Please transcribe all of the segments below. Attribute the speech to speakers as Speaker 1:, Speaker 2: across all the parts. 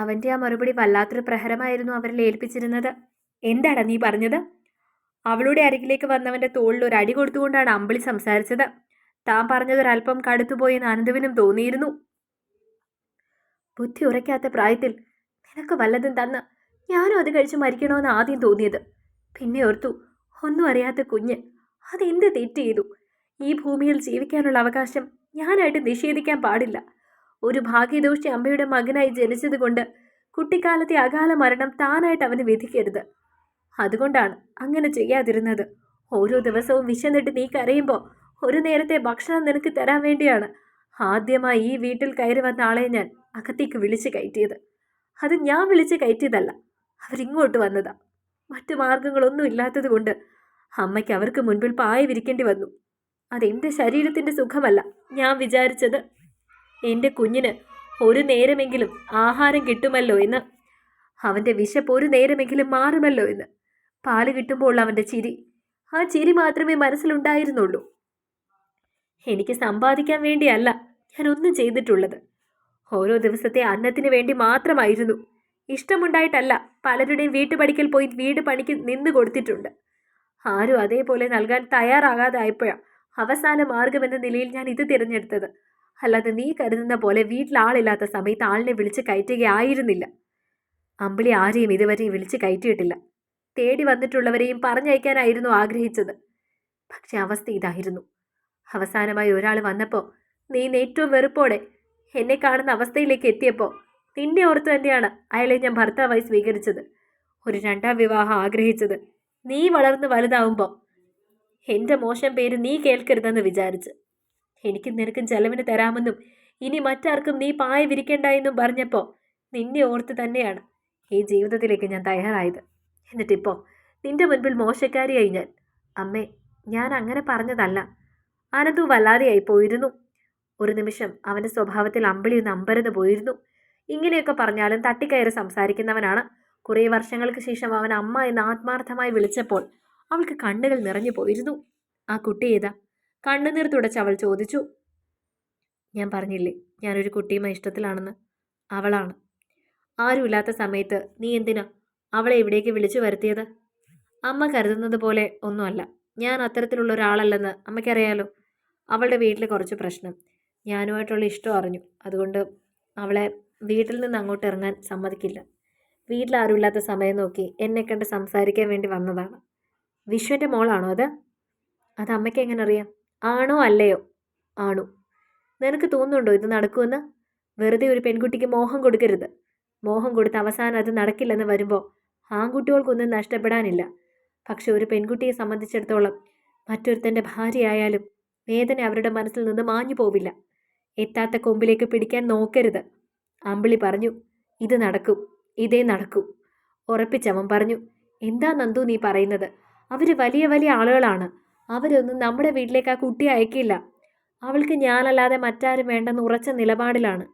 Speaker 1: അവന്റെ ആ മറുപടി വല്ലാത്തൊരു പ്രഹരമായിരുന്നു അവരിൽ ഏൽപ്പിച്ചിരുന്നത്. എന്താടാ നീ പറഞ്ഞത്? അവളുടെ അരികിലേക്ക് വന്നവന്റെ തോളിൽ ഒരു അടി കൊടുത്തുകൊണ്ടാണ് അമ്പിളി സംസാരിച്ചത്. താൻ പറഞ്ഞതൊരൽപ്പം കടുത്തുപോയെന്ന് അനന്തുവിനും തോന്നിയിരുന്നു. ബുദ്ധി ഉറയ്ക്കാത്ത പ്രായത്തിൽ നിനക്ക് വല്ലതും തന്ന് ഞാനും അത് കഴിച്ച് മരിക്കണമെന്ന് ആദ്യം തോന്നിയത്. പിന്നെ ഓർത്തു ഒന്നും അറിയാത്ത കുഞ്ഞ് അതെന്ത് തെറ്റ് ചെയ്തു? ഈ ഭൂമിയിൽ ജീവിക്കാനുള്ള അവകാശം ഞാനായിട്ട് നിഷേധിക്കാൻ പാടില്ല. ഒരു ഭാഗ്യദോഷി അമ്മയുടെ മകനായി ജനിച്ചതുകൊണ്ട് കുട്ടിക്കാലത്തെ അകാല മരണം താനായിട്ട് അവന് വിധിക്കരുത്. അതുകൊണ്ടാണ് അങ്ങനെ ചെയ്യാതിരുന്നത്. ഓരോ ദിവസവും വിശന്നിട്ട് നീ കരയുമ്പോൾ ഒരു നേരത്തെ ഭക്ഷണം നിനക്ക് തരാൻ വേണ്ടിയാണ് ആദ്യമായി ഈ വീട്ടിൽ കയറി വന്ന ആളെ ഞാൻ അകത്തേക്ക് വിളിച്ച് കയറ്റിയത്. അത് ഞാൻ വിളിച്ച് കയറ്റിയതല്ല അവരിങ്ങോട്ട് വന്നതാ. മറ്റു മാർഗങ്ങളൊന്നും ഇല്ലാത്തത് കൊണ്ട് അമ്മയ്ക്ക് അവർക്ക് മുൻപിൽ പായ വിരിക്കേണ്ടി വന്നു. അതെന്റെ ശരീരത്തിന്റെ സുഖമല്ല ഞാൻ വിചാരിച്ചത് എന്റെ കുഞ്ഞിന് ഒരു നേരമെങ്കിലും ആഹാരം കിട്ടുമല്ലോ എന്ന്. അവന്റെ വിശപ്പ് ഒരു നേരമെങ്കിലും മാറുമല്ലോ എന്ന്. പാൽ കിട്ടുമ്പോൾ അവന്റെ ചിരി ആ ചിരി മാത്രമേ മനസ്സിലുണ്ടായിരുന്നുള്ളൂ. എനിക്ക് സമ്പാദിക്കാൻ വേണ്ടിയല്ല ഞാൻ ഒന്നും ചെയ്തിട്ടുള്ളത്. ഓരോ ദിവസത്തെ അന്നത്തിന് വേണ്ടി മാത്രമായിരുന്നു. ഇഷ്ടമുണ്ടായിട്ടല്ല പലരുടെയും വീട്ടുപടിക്കൽ പോയി വീട് പണിക്ക് നിന്ന് കൊടുത്തിട്ടുണ്ട്. ആരും അതേപോലെ നൽകാൻ തയ്യാറാകാതായപ്പോഴാണ് അവസാന മാർഗമെന്ന നിലയിൽ ഞാൻ ഇത് തിരഞ്ഞെടുത്തത്. അല്ലാതെ നീ കരുതുന്ന പോലെ വീട്ടിൽ ആളില്ലാത്ത സമയത്ത് ആളിനെ വിളിച്ച് കയറ്റുകയായിരുന്നില്ല. അമ്പിളി ആരെയും ഇതുവരെ വിളിച്ച് കയറ്റിയിട്ടില്ല. തേടി വന്നിട്ടുള്ളവരെയും പറഞ്ഞയക്കാനായിരുന്നു ആഗ്രഹിച്ചത്. പക്ഷെ അവസ്ഥ ഇതായിരുന്നു. അവസാനമായി ഒരാൾ വന്നപ്പോൾ നീ ഏറ്റവും വെറുപ്പോടെ എന്നെ കാണുന്ന അവസ്ഥയിലേക്ക് എത്തിയപ്പോൾ നിന്നെ ഓർത്ത് തന്നെയാണ് അയാളെ ഞാൻ ഭർത്താവായി സ്വീകരിച്ചത്. ഒരു രണ്ടാം വിവാഹം ആഗ്രഹിച്ചത് നീ വളർന്ന് വലുതാവുമ്പോൾ എന്റെ മോശം പേര് നീ കേൾക്കരുതെന്ന് വിചാരിച്ച്. എനിക്കും നിനക്കും ചെലവിന് തരാമെന്നും. ഇനി മറ്റാർക്കും നീ പായ വിരിക്കണ്ട എന്നും പറഞ്ഞപ്പോൾ നിന്നെ ഓർത്ത് തന്നെയാണ് ഈ ജീവിതത്തിലേക്ക് ഞാൻ തയ്യാറായത്. എന്നിട്ടിപ്പോൾ നിന്റെ മുൻപിൽ മോശക്കാരിയായി ഞാൻ. അമ്മേ ഞാൻ അങ്ങനെ പറഞ്ഞതല്ല. അനന്തു വല്ലാതെയായി പോയിരുന്നു. ഒരു നിമിഷം അവന്റെ സ്വഭാവത്തിൽ അമ്പിളി ഒന്ന് അമ്പരന്ന് പോയിരുന്നു. ഇങ്ങനെയൊക്കെ പറഞ്ഞാലും തട്ടിക്കയറി സംസാരിക്കുന്നവനാണ്. കുറേ വർഷങ്ങൾക്ക് ശേഷം അവൻ അമ്മ എന്ന് ആത്മാർത്ഥമായി വിളിച്ചപ്പോൾ അവൾക്ക് കണ്ണുകൾ നിറഞ്ഞു പോയിരുന്നു. ആ കുട്ടി ഏതാ? കണ്ണുനീർ തുടച്ച് അവൾ ചോദിച്ചു. ഞാൻ പറഞ്ഞില്ലേ ഞാനൊരു കുട്ടിയുമായി ഇഷ്ടത്തിലാണെന്ന്? അവളാണ്. ആരുമില്ലാത്ത സമയത്ത് നീ എന്തിനാ അവളെ ഇവിടേക്ക് വിളിച്ചു വരുത്തിയത്? അമ്മ കരുതുന്നത് പോലെ ഒന്നുമല്ല. ഞാൻ അത്തരത്തിലുള്ള ഒരാളല്ലെന്ന് അമ്മയ്ക്കറിയാലോ. അവളുടെ വീട്ടിൽ കുറച്ച് പ്രശ്നം. ഞാനുമായിട്ടുള്ള ഇഷ്ടം അറിഞ്ഞു. അതുകൊണ്ട് അവളെ വീട്ടിൽ നിന്ന് അങ്ങോട്ട് ഇറങ്ങാൻ സമ്മതിക്കില്ല. വീട്ടിൽ ആരുമില്ലാത്ത സമയം നോക്കി എന്നെ കണ്ട് സംസാരിക്കാൻ വേണ്ടി വന്നതാണ്. വിശ്വന്റെ മോളാണോ അത്? അത് അമ്മയ്ക്ക് എങ്ങനെ അറിയാം? ആണോ അല്ലയോ? ആണു. നിനക്ക് തോന്നുന്നുണ്ടോ ഇത് നടക്കുമെന്ന്? വെറുതെ ഒരു പെൺകുട്ടിക്ക് മോഹം കൊടുക്കരുത്. മോഹം കൊടുത്ത് അവസാനം അത് നടക്കില്ലെന്ന് വരുമ്പോൾ ആൺകുട്ടികൾക്കൊന്നും നഷ്ടപ്പെടാനില്ല. പക്ഷെ ഒരു പെൺകുട്ടിയെ സംബന്ധിച്ചിടത്തോളം മറ്റൊരുത്തന്റെ ഭാര്യയായാലും വേദന അവരുടെ മനസ്സിൽ നിന്ന് മാഞ്ഞു പോവില്ല. എത്താത്ത കൊമ്പിലേക്ക് പിടിക്കാൻ നോക്കരുത്. അമ്പിളി പറഞ്ഞു ഇത് നടക്കും ഇതേ നടക്കൂ. ഉറപ്പിച്ചവൻ പറഞ്ഞു എന്താ നന്ദു നീ പറയുന്നത്? അവർ വലിയ വലിയ ആളുകളാണ്. അവരൊന്നും നമ്മുടെ വീട്ടിലേക്ക് ആ കുട്ടിയെ അയക്കില്ല. അവൾക്ക് ഞാനല്ലാതെ മറ്റാരും വേണ്ടെന്ന് ഉറച്ച നിലപാടിലാണ്.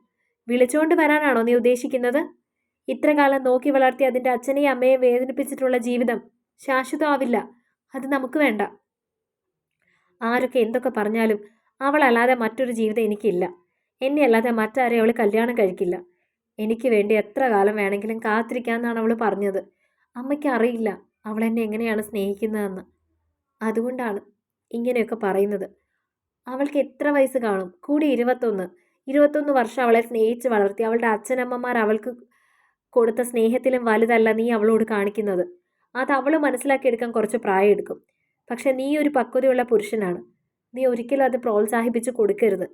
Speaker 1: വിളിച്ചുകൊണ്ട് വരാനാണോ നീ ഉദ്ദേശിക്കുന്നത്? ഇത്രകാലം നോക്കി വളർത്തി അതിന്റെ അച്ഛനെയും അമ്മയെയും വേദനിപ്പിച്ചിട്ടുള്ള ജീവിതം ശാശ്വതമാവില്ല. അത് നമുക്ക് വേണ്ട. ആരൊക്കെ എന്തൊക്കെ പറഞ്ഞാലും അവളല്ലാതെ മറ്റൊരു ജീവിതം എനിക്കില്ല. എന്നെ അല്ലാതെ മറ്റാരെ അവൾ കല്യാണം കഴിക്കില്ല. എനിക്ക് വേണ്ടി എത്ര കാലം വേണമെങ്കിലും കാത്തിരിക്കാമെന്നാണ് അവൾ പറഞ്ഞത്. അമ്മയ്ക്ക് അറിയില്ല അവൾ എന്നെ എങ്ങനെയാണ് സ്നേഹിക്കുന്നതെന്ന്. അതുകൊണ്ടാണ് ഇങ്ങനെയൊക്കെ പറയുന്നത്. അവൾക്ക് എത്ര വയസ്സ് കാണും? കൂടി ഇരുപത്തൊന്ന്. ഇരുപത്തൊന്ന് വർഷം അവളെ സ്നേഹിച്ച് വളർത്തി. അവളുടെ അച്ഛനമ്മമാർ അവൾക്ക് കൊടുത്ത സ്നേഹത്തിലും വലുതല്ല നീ അവളോട് കാണിക്കുന്നത്. അത് അവൾ മനസ്സിലാക്കിയെടുക്കാൻ കുറച്ച് പ്രായം എടുക്കും. പക്ഷെ നീ ഒരു പക്വതയുള്ള പുരുഷനാണ്. നീ ഒരിക്കലും അത് പ്രോത്സാഹിപ്പിച്ച് കൊടുക്കരുത്.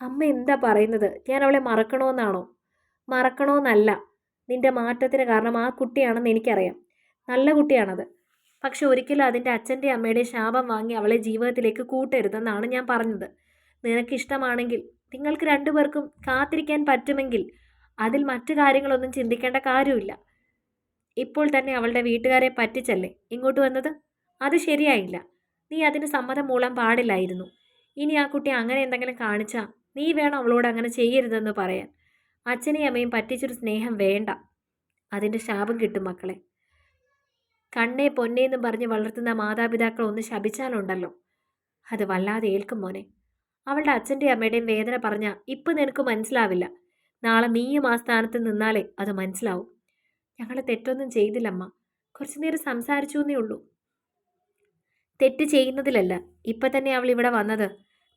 Speaker 1: അമ്മ എന്താ പറയുന്നത്? ഞാൻ അവളെ മറക്കണമെന്നാണോ മറക്കണമെന്നല്ല നിന്റെ മാറ്റത്തിന് കാരണം ആ കുട്ടിയാണെന്ന് എനിക്കറിയാം. നല്ല കുട്ടിയാണത്. പക്ഷെ ഒരിക്കലും അതിന്റെ അച്ഛന്റെ അമ്മയുടെ ശാപം വാങ്ങി അവളെ ജീവിതത്തിലേക്ക് കൂട്ടരുതെന്നാണ് ഞാൻ പറഞ്ഞത്. നിനക്കിഷ്ടമാണെങ്കിൽ നിങ്ങൾക്ക് രണ്ടുപേർക്കും കാത്തിരിക്കാൻ പറ്റുമെങ്കിൽ അതിൽ മറ്റു കാര്യങ്ങളൊന്നും ചിന്തിക്കേണ്ട കാര്യമില്ല. ഇപ്പോൾ തന്നെ അവളുടെ വീട്ടുകാരെ പറ്റിച്ചല്ലേ? ഇങ്ങോട്ട് വന്നത്? അത് ശരിയായില്ല. നീ അതിന് സമ്മതം മൂളാൻ പാടില്ലായിരുന്നു. ഇനി ആ കുട്ടി അങ്ങനെ എന്തെങ്കിലും കാണിച്ചാൽ നീ വേണം അവളോട് അങ്ങനെ ചെയ്യരുതെന്ന് പറയാൻ. അച്ഛനെയും അമ്മയും പറ്റിച്ചൊരു സ്നേഹം വേണ്ട. അതിന്റെ ശാപം കിട്ടും മക്കളെ. കണ്ണേ പൊന്നേന്നും പറഞ്ഞ് വളർത്തുന്ന മാതാപിതാക്കൾ ഒന്ന് ശപിച്ചാലുണ്ടല്ലോ. അത് വല്ലാതെ ഏൽക്കും മോനെ. അവളുടെ അച്ഛന്റെയും അമ്മയുടെയും വേദന പറഞ്ഞാൽ ഇപ്പം നിനക്ക് മനസ്സിലാവില്ല. നാളെ നീയും ആ സ്ഥാനത്ത് നിന്നാലേ അത് മനസ്സിലാവും. ഞങ്ങൾ തെറ്റൊന്നും ചെയ്തില്ലമ്മ. കുറച്ചു നേരം സംസാരിച്ചു എന്നേ ഉള്ളൂ. തെറ്റ് ചെയ്യുന്നതിലല്ല. ഇപ്പം തന്നെ അവൾ ഇവിടെ വന്നത്.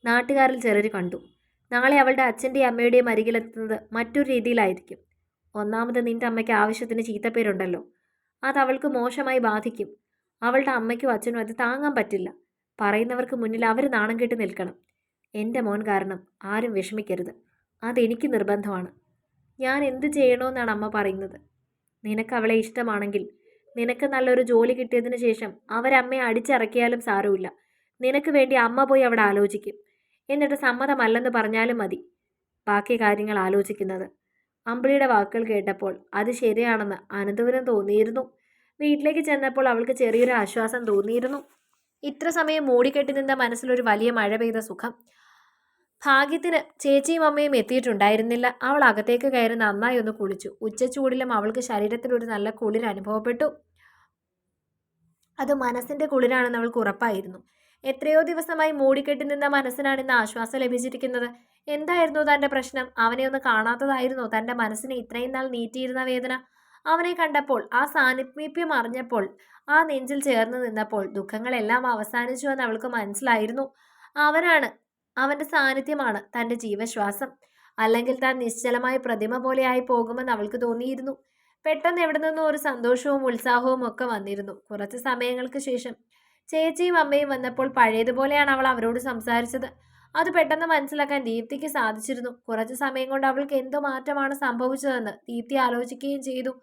Speaker 1: നാട്ടുകാരിൽ ചിലർ കണ്ടു. നാളെ അവളുടെ അച്ഛന്റെയും അമ്മയുടെയും അരികിലെത്തുന്നത് മറ്റൊരു രീതിയിലായിരിക്കും. ഒന്നാമത് നിന്റെ അമ്മയ്ക്ക് ആവശ്യത്തിന് ചീത്തപ്പേരുണ്ടല്ലോ. അത് അവൾക്ക് മോശമായി ബാധിക്കും. അവളുടെ അമ്മയ്ക്കും അച്ഛനും അത് താങ്ങാൻ പറ്റില്ല. പറയുന്നവർക്ക് മുന്നിൽ അവർ നാണം കെട്ട് നിൽക്കണം. എന്റെ മോൻ കാരണം ആരും വിഷമിക്കരുത്. അതെനിക്ക് നിർബന്ധമാണ്. ഞാൻ എന്ത് ചെയ്യണമെന്നാണ് അമ്മ പറയുന്നത്. നിനക്ക് അവളെ ഇഷ്ടമാണെങ്കിൽ നിനക്ക് നല്ലൊരു ജോലി കിട്ടിയതിന് ശേഷം അവരമ്മയെ അടിച്ചിറക്കിയാലും സാരമില്ല. നിനക്ക് വേണ്ടി അമ്മ പോയി അവിടെ ആലോചിക്കും. എന്നിട്ട് സമ്മതമല്ലെന്ന് പറഞ്ഞാലും മതി. ബാക്കി കാര്യങ്ങൾ ആലോചിക്കുന്നത് അമ്പിളിയുടെ വാക്കുകൾ കേട്ടപ്പോൾ അത് ശരിയാണെന്ന് അനന്തപുരം തോന്നിയിരുന്നു. വീട്ടിലേക്ക് ചെന്നപ്പോൾ അവൾക്ക് ചെറിയൊരു ആശ്വാസം തോന്നിയിരുന്നു. ഇത്ര സമയം മൂടിക്കെട്ടി നിന്ന മനസ്സിലൊരു വലിയ മഴ പെയ്ത സുഖം. ഭാഗ്യത്തിന് ചേച്ചിയും അമ്മയും എത്തിയിട്ടുണ്ടായിരുന്നില്ല. അവൾ അകത്തേക്ക് കയറി നന്നായി ഒന്ന് കുളിച്ചു. ഉച്ചച്ചൂടിലും അവൾക്ക് ശരീരത്തിൽ ഒരു നല്ല കുളിർ അനുഭവപ്പെട്ടു അത് മനസ്സിന്റെ കുളിരാണെന്ന് അവൾക്ക് ഉറപ്പായിരുന്നു. എത്രയോ ദിവസമായി മൂടിക്കെട്ടി നിന്ന മനസ്സിനാണ് ഇന്ന് ആശ്വാസം ലഭിച്ചിരിക്കുന്നത്. എന്തായിരുന്നു തന്റെ പ്രശ്നം? അവനെ ഒന്ന് കാണാത്തതായിരുന്നു? തന്റെ മനസ്സിനെ ഇത്രയും നാൾ നീറ്റിയിരുന്ന വേദന? അവനെ കണ്ടപ്പോൾ ആ സാന്നിധ്യം അറിഞ്ഞപ്പോൾ ആ നെഞ്ചിൽ ചേർന്ന് നിന്നപ്പോൾ ദുഃഖങ്ങളെല്ലാം അവസാനിച്ചു എന്ന് അവൾക്ക് മനസ്സിലായിരുന്നു. അവനാണ് അവന്റെ സാന്നിധ്യമാണ് തന്റെ ജീവശ്വാസം. അല്ലെങ്കിൽ താൻ നിശ്ചലമായ പ്രതിമ പോലെയായി പോകുമെന്ന് അവൾക്ക് തോന്നിയിരുന്നു. പെട്ടെന്ന് എവിടെ നിന്നും ഒരു സന്തോഷവും ഉത്സാഹവും ഒക്കെ വന്നിരുന്നു. കുറച്ച് സമയങ്ങൾക്ക് ശേഷം ചേച്ചിയും അമ്മയും വന്നപ്പോൾ പഴയതുപോലെയാണ് അവൾ അവരോട് സംസാരിച്ചത്. അത് പെട്ടെന്ന് മനസ്സിലാക്കാൻ ദീപ്തിക്ക് സാധിച്ചിരുന്നു. കുറച്ച് സമയം കൊണ്ട് അവൾക്ക് എന്തോ മാറ്റമാണ് സംഭവിച്ചതെന്ന് ദീപ്തി ആലോചിക്കുകയും ചെയ്തു.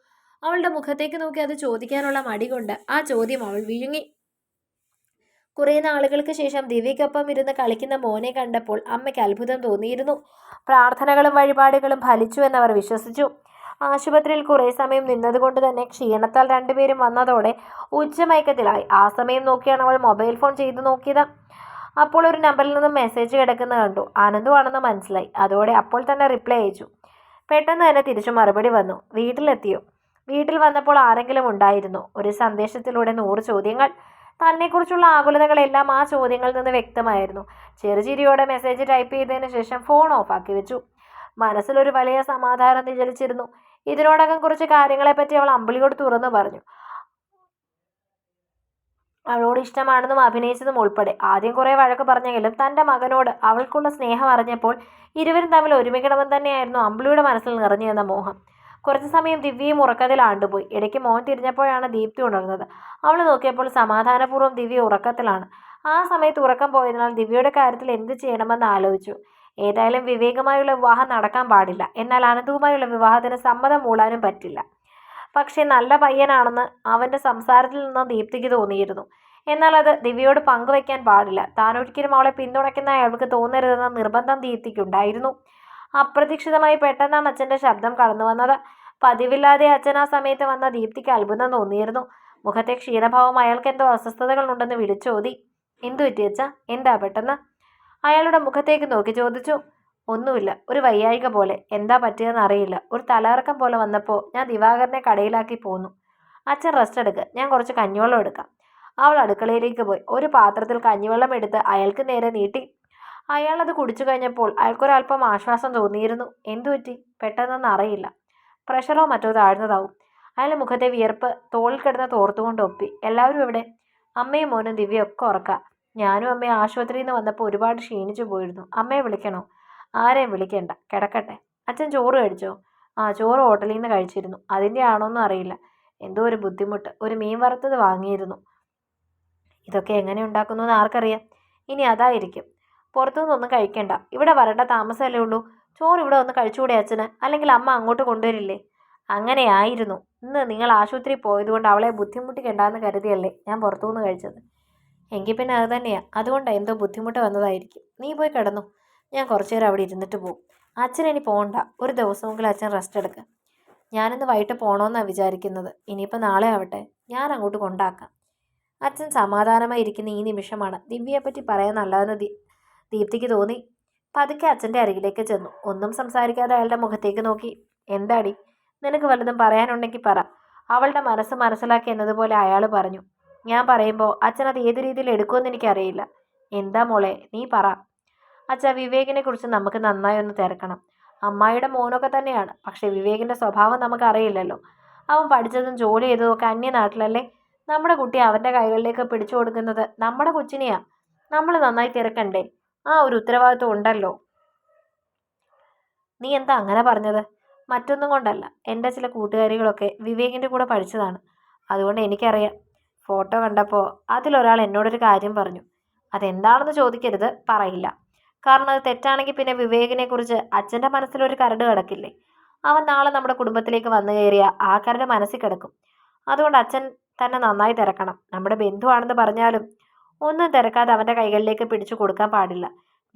Speaker 1: അവളുടെ മുഖത്തേക്ക് നോക്കി അത് ചോദിക്കാനുള്ള മടി കൊണ്ട് ആ ചോദ്യം അവൾ വിഴുങ്ങി. കുറേ നാളുകൾക്ക് ശേഷം ദിവ്യക്കൊപ്പം ഇരുന്ന് കളിക്കുന്ന മോനെ കണ്ടപ്പോൾ അമ്മയ്ക്ക് അത്ഭുതം തോന്നിയിരുന്നു. പ്രാർത്ഥനകളും വഴിപാടുകളും ഫലിച്ചു എന്നവർ വിശ്വസിച്ചു. ആശുപത്രിയിൽ കുറേ സമയം നിന്നതുകൊണ്ട് തന്നെ ക്ഷീണത്താൽ രണ്ടുപേരും വന്നതോടെ ഉച്ചമയക്കത്തിലായി. ആ സമയം നോക്കിയാണ് അവൾ മൊബൈൽ ഫോൺ ചെയ്തു നോക്കിയത്. അപ്പോൾ ഒരു നമ്പറിൽ നിന്നും മെസ്സേജ് കിടക്കുന്ന കണ്ടു. ആനന്ദമാണെന്ന് മനസ്സിലായി. അതോടെ അപ്പോൾ തന്നെ റിപ്ലൈ അയച്ചു. പെട്ടെന്ന് തന്നെ തിരിച്ചു മറുപടി വന്നു. വീട്ടിലെത്തിയോ? വീട്ടിൽ വന്നപ്പോൾ ആരെങ്കിലും ഉണ്ടായിരുന്നു? ഒരു സന്ദേശത്തിലൂടെ നൂറ് ചോദ്യങ്ങൾ. തന്നെക്കുറിച്ചുള്ള ആകുലതകളെല്ലാം ആ ചോദ്യങ്ങളിൽ നിന്ന് വ്യക്തമായിരുന്നു. ചെറുചിരിയോടെ മെസ്സേജ് ടൈപ്പ് ചെയ്തതിന് ശേഷം ഫോൺ ഓഫാക്കി വെച്ചു. മനസ്സിലൊരു വലിയ സമാധാനം നിഴലിച്ചിരുന്നു ഇതിനോടകം കുറച്ച് കാര്യങ്ങളെപ്പറ്റി അവൾ അമ്പിളിയോട് തുറന്നു പറഞ്ഞു. അവളോട് ഇഷ്ടമാണെന്നും അഭിനയിച്ചതും ഉൾപ്പെടെ. ആദ്യം കുറേ വഴക്ക് പറഞ്ഞെങ്കിലും തന്റെ മകനോട് അവൾക്കുള്ള സ്നേഹം അറിഞ്ഞപ്പോൾ ഇരുവരും തമ്മിൽ ഒരുമിക്കണമെന്ന് തന്നെയായിരുന്നു അമ്പിളിയുടെ മനസ്സിൽ നിറഞ്ഞു നിന്ന മോഹം. കുറച്ചു സമയം ദിവ്യയും ഉറക്കത്തിൽ ആണ്ടുപോയി. ഇടയ്ക്ക് മോൻ തിരിഞ്ഞപ്പോഴാണ് ദീപ്തി ഉണർന്നത്. അവൾ നോക്കിയപ്പോൾ സമാധാനപൂർവം ദിവ്യ ഉറക്കത്തിലാണ്. ആ സമയത്ത് ഉറക്കം പോയതിനാൽ ദിവ്യയുടെ കാര്യത്തിൽ എന്ത് ചെയ്യണമെന്ന് ആലോചിച്ചു. ഏതായാലും വിവേകമായുള്ള വിവാഹം നടക്കാൻ പാടില്ല. എന്നാൽ അനന്തവുമായുള്ള വിവാഹത്തിന് സമ്മതം മൂളാനും പറ്റില്ല. പക്ഷേ നല്ല പയ്യനാണെന്ന് അവന്റെ സംസാരത്തിൽ നിന്ന് ദീപ്തിക്ക് തോന്നിയിരുന്നു. എന്നാൽ അത് ദിവ്യയോട് പങ്കുവയ്ക്കാൻ പാടില്ല. താൻ ഒരിക്കലും അവളെ പിന്തുണയ്ക്കുന്ന അയാൾക്ക് തോന്നരുതെന്ന നിർബന്ധം ദീപ്തിക്കുണ്ടായിരുന്നു. അപ്രതീക്ഷിതമായി പെട്ടെന്നാണ് അച്ഛന്റെ ശബ്ദം കടന്നു വന്നത് പതിവില്ലാതെ അച്ഛൻ ആ സമയത്ത് വന്ന ദീപ്തിക്ക് അത്ഭുതം തോന്നിയിരുന്നു. മുഖത്തെ ക്ഷീണഭാവം അയാൾക്ക് എന്തോ അസ്വസ്ഥതകളുണ്ടെന്ന് വിളിച്ചോതി. എന്തു പറ്റിയച്ച എന്താ പെട്ടെന്ന്? അയാളുടെ മുഖത്തേക്ക് നോക്കി ചോദിച്ചു ഒന്നുമില്ല ഒരു വയ്യായിക പോലെ. എന്താ പറ്റിയതെന്ന് അറിയില്ല. ഒരു തലകറക്കം പോലെ വന്നപ്പോൾ ഞാൻ ദിവാകരനെ കടയിലാക്കി പോന്നു. അച്ഛൻ റെസ്റ്റ് എടുക്കുക ഞാൻ കുറച്ച് കഞ്ഞിവെള്ളം എടുക്കാം. അവൾ അടുക്കളയിലേക്ക് പോയി. ഒരു പാത്രത്തിൽ കഞ്ഞിവെള്ളം എടുത്ത് അയാൾക്ക് നേരെ നീട്ടി. അയാൾ അത് കുടിച്ചു കഴിഞ്ഞപ്പോൾ അയാൾക്കൊരല്പം ആശ്വാസം തോന്നിയിരുന്നു. എന്തു പറ്റി? പെട്ടെന്നൊന്നും അറിയില്ല. പ്രഷറോ മറ്റോ താഴ്ന്നതാവും. അയാളുടെ മുഖത്തെ വിയർപ്പ് തോളിൽ കിടന്ന് തോർത്തുകൊണ്ട് ഒപ്പി. എല്ലാവരും ഇവിടെ അമ്മയും മോനും ദിവ്യയൊക്കെ ഉറക്കാം. ഞാനും അമ്മയും ആശുപത്രിയിൽ നിന്ന് വന്നപ്പോൾ ഒരുപാട് ക്ഷീണിച്ചു പോയിരുന്നു. അമ്മയെ വിളിക്കണോ? ആരെയും വിളിക്കേണ്ട. കിടക്കട്ടെ. അച്ഛൻ ചോറ് കഴിച്ചോ? ആ ചോറ് ഹോട്ടലിൽ നിന്ന് കഴിച്ചിരുന്നു. അതിന്റെ ആണോന്നും അറിയില്ല. എന്തോ ഒരു ബുദ്ധിമുട്ട്. ഒരു മീൻ വറുത്തത് വാങ്ങിയിരുന്നു. ഇതൊക്കെ എങ്ങനെ ഉണ്ടാക്കുന്നു എന്ന് ആർക്കറിയാം? ഇനി അതായിരിക്കും. പുറത്തുനിന്നൊന്നും കഴിക്കണ്ട. ഇവിടെ വരേണ്ട താമസമല്ലേ ഉള്ളൂ. ചോറ് ഇവിടെ ഒന്ന് കഴിച്ചുകൂടെ അച്ഛന്? അല്ലെങ്കിൽ അമ്മ അങ്ങോട്ട് കൊണ്ടുവരില്ലേ? അങ്ങനെയായിരുന്നു ഇന്ന് നിങ്ങൾ ആശുപത്രിയിൽ പോയതുകൊണ്ട് അവളെ ബുദ്ധിമുട്ടിക്കണ്ടെന്ന് കരുതിയല്ലേ ഞാൻ പുറത്തുനിന്ന് കഴിച്ചത്? എങ്കിൽ പിന്നെ അത് തന്നെയാ. അതുകൊണ്ടാണ് എന്തോ ബുദ്ധിമുട്ട് വന്നതായിരിക്കും. നീ പോയി കിടന്നു. ഞാൻ കുറച്ചു നേരം അവിടെ ഇരുന്നിട്ട് പോകും അച്ഛൻ ഇനി പോകണ്ട ഒരു ദിവസമെങ്കിലും അച്ഛൻ റെസ്റ്റ് എടുക്കുക ഞാനിന്ന് വൈകിട്ട് പോകണമെന്നാണ് വിചാരിക്കുന്നത്. ഇനിയിപ്പോൾ നാളെ ആവട്ടെ. ഞാൻ അങ്ങോട്ട് കൊണ്ടാക്കാം. അച്ഛൻ സമാധാനമായി ഇരിക്കുന്ന ഈ നിമിഷമാണ്. ദിവ്യയെപ്പറ്റി പറയാൻ നല്ലതെന്ന് ദീപ്തിക്ക് തോന്നി. പതുക്കെ അച്ഛന്റെ അരികിലേക്ക് ചെന്നു. ഒന്നും സംസാരിക്കാതെ അയാളുടെ മുഖത്തേക്ക് നോക്കി. എന്താടി? നിനക്ക് വല്ലതും പറയാനുണ്ടെങ്കിൽ പറ. അവളുടെ മനസ്സ് മനസ്സിലാക്കി എന്നതുപോലെ അയാൾ പറഞ്ഞു. ഞാൻ പറയുമ്പോൾ അച്ഛൻ അത് ഏത് രീതിയിൽ എടുക്കുമെന്ന് എനിക്കറിയില്ല. എന്താ മോളെ നീ പറ. അച്ഛാ വിവേകിനെ കുറിച്ച് നമുക്ക് നന്നായി ഒന്ന് തിരക്കണം.
Speaker 2: അമ്മായിയുടെ മോനൊക്കെ തന്നെയാണ്. പക്ഷേ വിവേകിന്റെ സ്വഭാവം നമുക്കറിയില്ലല്ലോ അവൻ പഠിച്ചതും ജോലി ചെയ്തതും ഒക്കെ അന്യനാട്ടിലല്ലേ? നമ്മുടെ കുട്ടി അവന്റെ കൈകളിലേക്ക് പിടിച്ചു കൊടുക്കുന്നത് നമ്മുടെ കൊച്ചിനെയാ. നമ്മൾ നന്നായി തിരക്കണ്ടേ? ആ ഒരു ഉത്തരവാദിത്വം ഉണ്ടല്ലോ. നീ എന്താ അങ്ങനെ പറഞ്ഞത്? മറ്റൊന്നും കൊണ്ടല്ല. എന്റെ ചില കൂട്ടുകാരികളൊക്കെ വിവേകിന്റെ കൂടെ പഠിച്ചതാണ്. അതുകൊണ്ട് എനിക്കറിയാം. ഫോട്ടോ കണ്ടപ്പോൾ അതിലൊരാൾ എന്നോടൊരു കാര്യം പറഞ്ഞു. അതെന്താണെന്ന് ചോദിക്കരുത് പറയില്ല. കാരണം അത് തെറ്റാണെങ്കിൽ പിന്നെ വിവേകിനെക്കുറിച്ച് അച്ഛന്റെ മനസ്സിലൊരു കരട് കിടക്കില്ലേ? അവൻ നാളെ നമ്മുടെ കുടുംബത്തിലേക്ക് വന്നു കയറിയ ആ കരട് മനസ്സിൽ കിടക്കും. അതുകൊണ്ട് അച്ഛൻ തന്നെ നന്നായി തിരക്കണം. നമ്മുടെ ബന്ധുവാണെന്ന് പറഞ്ഞാലും ഒന്നും തിരക്കാതെ അവന്റെ കൈകളിലേക്ക് പിടിച്ചു കൊടുക്കാൻ പാടില്ല.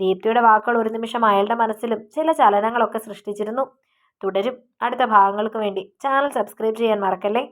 Speaker 2: ദീപ്തിയുടെ വാക്കുകൾ ഒരു നിമിഷം അയാളുടെ മനസ്സിലും ചില ചലനങ്ങളൊക്കെ സൃഷ്ടിച്ചിരുന്നു. തുടരും. അടുത്ത ഭാഗങ്ങൾക്ക് വേണ്ടി ചാനൽ സബ്സ്ക്രൈബ് ചെയ്യാൻ മറക്കല്ലേ?